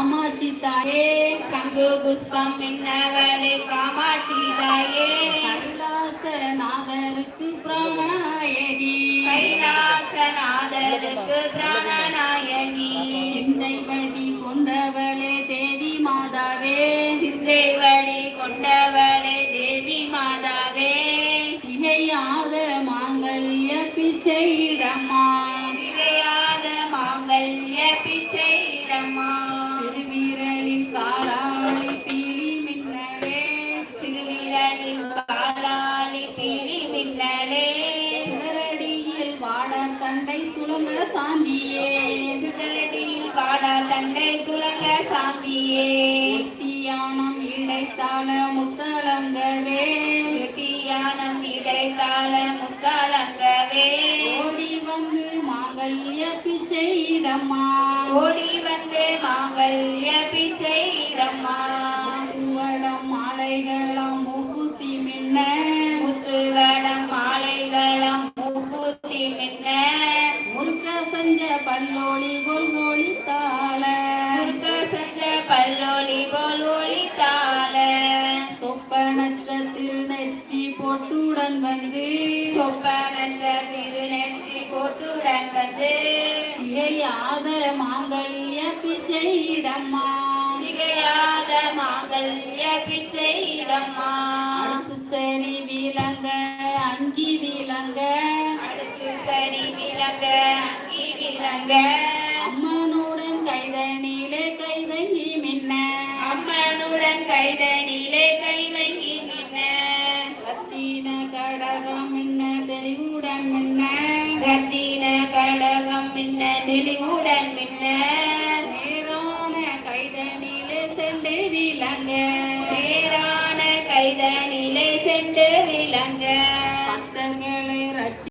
காமாட்சி தாயே சங்கு புஷ்பம் மின்னவளே காமாட்சி தாயே. கைலாச நாகருக்கு பிரணாயகி. கைலாசநாதருக்கு பிரணநாயகி சிந்தை வழி கொண்டவளே தேவி மாதாவே. சிந்தை வழி கொண்டவளே தேவி மாதாவே. திகையாத மாங்கல்ய பிச்சையிடம்மா. காலாலி பிழி மின்னலே சிதறடியில் வாட தண்டை துளங்க சாந்தியே. திருதலடியில் பாடா தண்டை துலங்க சாந்தியே. ஒட்டியானம் இடைத்தாள முத்தலங்கவே. வெட்டியானம் இடைக்கால முத்தாலங்கவே. ஓடி வந்து மாங்கல்ய பிச்சையிடம்மா ஓடி வந்து மாங்கல்ய பிச்சையிடம்மா மாலைகளம் மின்ன முத்துவடம் மாலைகளம் மூக்குத்தி மின்ன முருக்க செஞ்ச பல்லோலி கொல்கோலி தாள முருக செஞ்ச பல்லொலி போல் ஒளி தாள சொப்பனற்ற திருநெற்றி பொட்டுடன் வந்து. சொப்பனந்த திருநெற்றி போட்டுடன் வந்து. இகையாத மாங்கல்ய பிச்சையிடம்மா. மிகையாத மாங்கல்ய பிச்சையிடம்மா. விலங்க அங்கி விலங்க அடுத்து சரி விலங்க அங்கி விலங்க அம்மனுடன் கைதனிலே கை வைகி மின்ன. அம்மனுடன் கைதனிலே கை வைகி மின்ன. ரத்தின கடகம் மின்ன தெளிவுடன் மின்ன. ரத்தின கடகம் மின்ன நெளிவுடன் மின்ன. நேரான கைதனிலே சென்று விலங்க நேரான கைதனிலே சென்று விலங்க பக்தர்களை ரட்சி